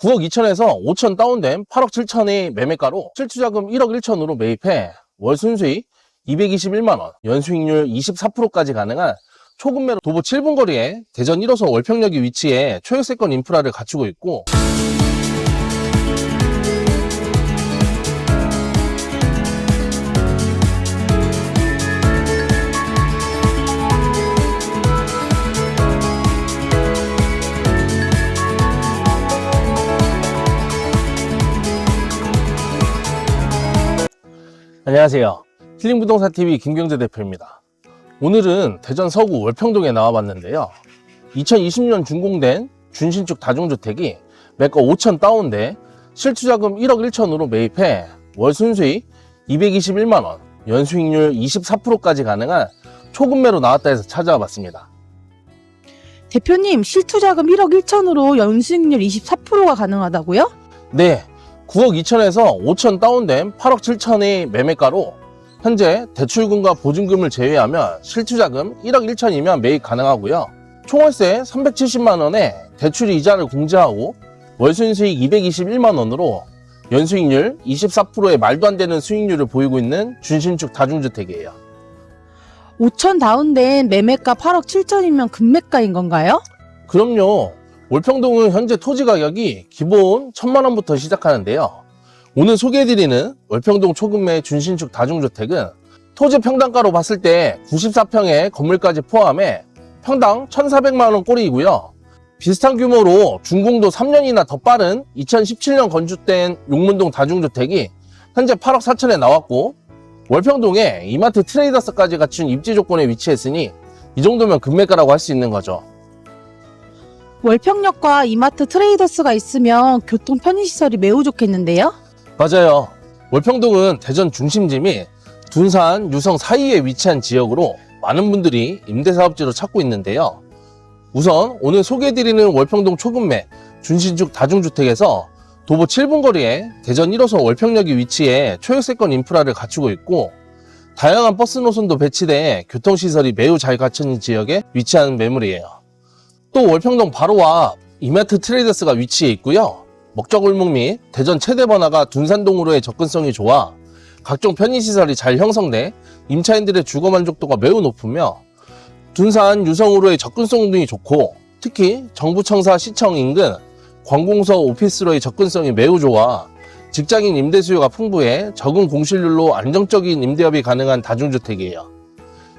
9억 2천에서 5천 다운된 8억 7천의 매매가로 실투자금 1억 1천으로 매입해 월 순수익 221만원, 연수익률 24%까지 가능한 초급매로 도보 7분 거리에 대전 1호선 월평역이 위치해 초역세권 인프라를 갖추고 있고 안녕하세요. 힐링부동산TV 김경재 대표입니다. 오늘은 대전 서구 월평동에 나와봤는데요. 2020년 준공된 준신축 다중주택이 매가 5천 다운돼 실투자금 1억 1천으로 매입해 월 순수익 221만원, 연수익률 24%까지 가능한 초급매로 나왔다 해서 찾아와 봤습니다. 대표님, 실투자금 1억 1천으로 연수익률 24%가 가능하다고요? 네, 9억 2천에서 5천 다운된 8억 7천의 매매가로 현재 대출금과 보증금을 제외하면 실투자금 1억 1천이면 매입 가능하고요. 총월세 370만 원에 대출 이자를 공제하고 월순수익 221만 원으로 연수익률 24%의 말도 안 되는 수익률을 보이고 있는 준신축 다중주택이에요. 5천 다운된 매매가 8억 7천이면 금매가인 건가요? 그럼요. 월평동은 현재 토지 가격이 기본 1천만 원부터 시작하는데요. 오늘 소개해드리는 월평동 초급매 준신축 다중주택은 토지 평당가로 봤을 때 94평의 건물까지 포함해 평당 1,400만 원 꼴이고요. 비슷한 규모로 준공도 3년이나 더 빠른 2017년 건축된 용문동 다중주택이 현재 8억 4천에 나왔고 월평동에 이마트 트레이더스까지 갖춘 입지 조건에 위치했으니 이 정도면 금매가라고 할 수 있는 거죠. 월평역과 이마트 트레이더스가 있으면 교통 편의시설이 매우 좋겠는데요? 맞아요. 월평동은 대전 중심지 및 둔산, 유성 사이에 위치한 지역으로 많은 분들이 임대사업지로 찾고 있는데요. 우선 오늘 소개해드리는 월평동 초급매 준신축 다중주택에서 도보 7분 거리에 대전 1호선 월평역이 위치해 초역세권 인프라를 갖추고 있고 다양한 버스 노선도 배치돼 교통시설이 매우 잘 갖춰진 지역에 위치한 매물이에요. 또 월평동 바로 앞 이마트 트레이더스가 위치해 있고요. 먹자골목 및 대전 최대 번화가 둔산동으로의 접근성이 좋아 각종 편의시설이 잘 형성돼 임차인들의 주거 만족도가 매우 높으며 둔산 유성으로의 접근성 등이 좋고 특히 정부 청사 시청 인근 관공서 오피스로의 접근성이 매우 좋아 직장인 임대 수요가 풍부해 적은 공실률로 안정적인 임대업이 가능한 다중주택이에요.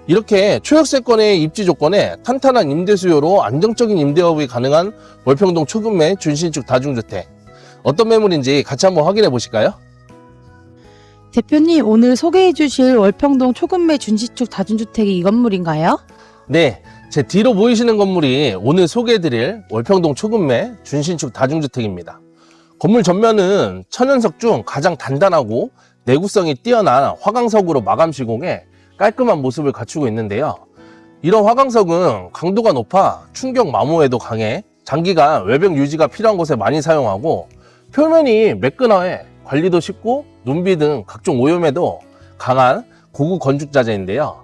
이렇게 초역세권의 입지 조건에 탄탄한 임대 수요로 안정적인 임대업이 가능한 월평동 초급매 준신축 다중주택 어떤 매물인지 같이 한번 확인해 보실까요? 대표님, 오늘 소개해 주실 월평동 초급매 준시축 다중주택이 이 건물인가요? 네, 제 뒤로 보이시는 건물이 오늘 소개해드릴 월평동 초급매 준신축 다중주택입니다. 건물 전면은 천연석 중 가장 단단하고 내구성이 뛰어난 화강석으로 마감 시공해 깔끔한 모습을 갖추고 있는데요. 이런 화강석은 강도가 높아 충격 마모에도 강해 장기간 외벽 유지가 필요한 곳에 많이 사용하고 표면이 매끈하게 관리도 쉽고 눈비 등 각종 오염에도 강한 고급 건축 자재인데요.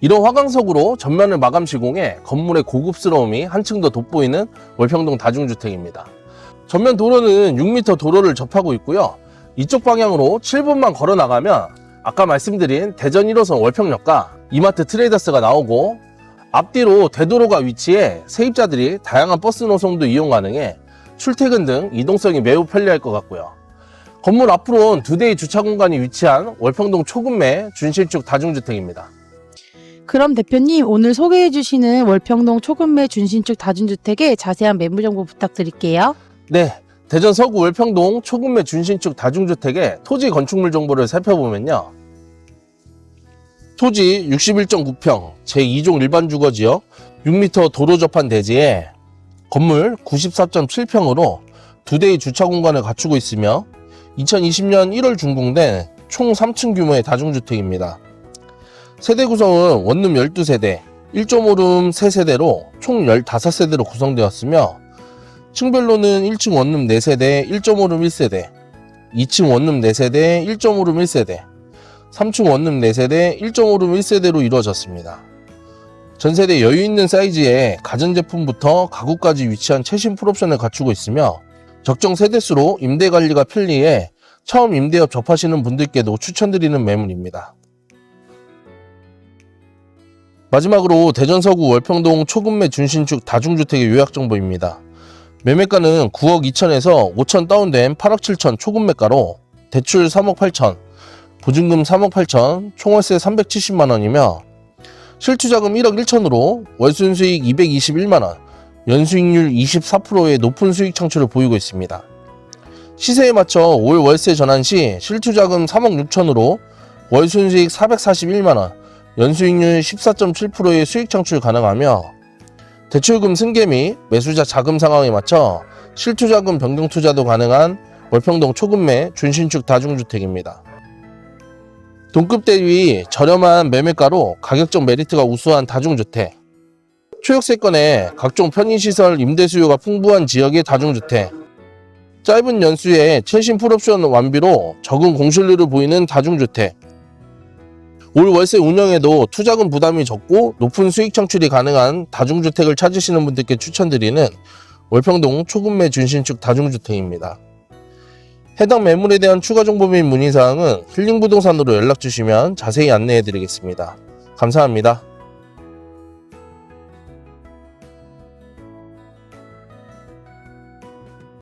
이런 화강석으로 전면을 마감 시공해 건물의 고급스러움이 한층 더 돋보이는 월평동 다중주택입니다. 전면 도로는 6m 도로를 접하고 있고요. 이쪽 방향으로 7분만 걸어 나가면 아까 말씀드린 대전 1호선 월평역과 이마트 트레이더스가 나오고 앞뒤로 대도로가 위치해 세입자들이 다양한 버스 노선도 이용 가능해 출퇴근 등 이동성이 매우 편리할 것 같고요. 건물 앞으로는 두 대의 주차 공간이 위치한 월평동 초급매 준실축 다중주택입니다. 그럼 대표님, 오늘 소개해 주시는 월평동 초급매 준신축 다중주택의 자세한 매물 정보 부탁드릴게요. 네, 대전 서구 월평동 초급매 준신축 다중주택의 토지 건축물 정보를 살펴보면요. 토지 61.9평 제2종 일반 주거지역 6m 도로 접한 대지에 건물 94.7평으로 두 대의 주차 공간을 갖추고 있으며 2020년 1월 준공된 총 3층 규모의 다중주택입니다. 세대 구성은 원룸 12세대, 1.5룸 3세대로 총 15세대로 구성되었으며 층별로는 1층 원룸 4세대 1.5룸 1세대, 2층 원룸 4세대 1.5룸 1세대, 3층 원룸 4세대 1.5룸 1세대로 이루어졌습니다. 전세대 여유 있는 사이즈의 가전제품부터 가구까지 위치한 최신 풀옵션을 갖추고 있으며 적정 세대수로 임대 관리가 편리해 처음 임대업 접하시는 분들께도 추천드리는 매물입니다. 마지막으로 대전 서구 월평동 초급매 준신축 다중주택의 요약 정보입니다. 매매가는 9억 2천에서 5천 다운된 8억 7천 초급 매가로 대출 3억 8천, 보증금 3억 8천, 총월세 370만 원이며 실투자금 1억 1천으로 월순수익 221만 원, 연수익률 24%의 높은 수익 창출을 보이고 있습니다. 시세에 맞춰 올 월세 전환 시 실투자금 3억 6천으로 월순수익 441만 원, 연수익률 14.7%의 수익 창출 가능하며 대출금 승계 및 매수자 자금 상황에 맞춰 실투자금 변경 투자도 가능한 월평동 초급매 준신축 다중주택입니다. 동급 대비 저렴한 매매가로 가격적 메리트가 우수한 다중주택. 초역세권에 각종 편의시설 임대 수요가 풍부한 지역의 다중주택. 짧은 연수에 최신 풀옵션 완비로 적은 공실률을 보이는 다중주택 올 월세 운영에도 투자금 부담이 적고 높은 수익 창출이 가능한 다중주택을 찾으시는 분들께 추천드리는 월평동 초급매 준신축 다중주택입니다. 해당 매물에 대한 추가 정보 및 문의사항은 힐링부동산으로 연락 주시면 자세히 안내해 드리겠습니다. 감사합니다.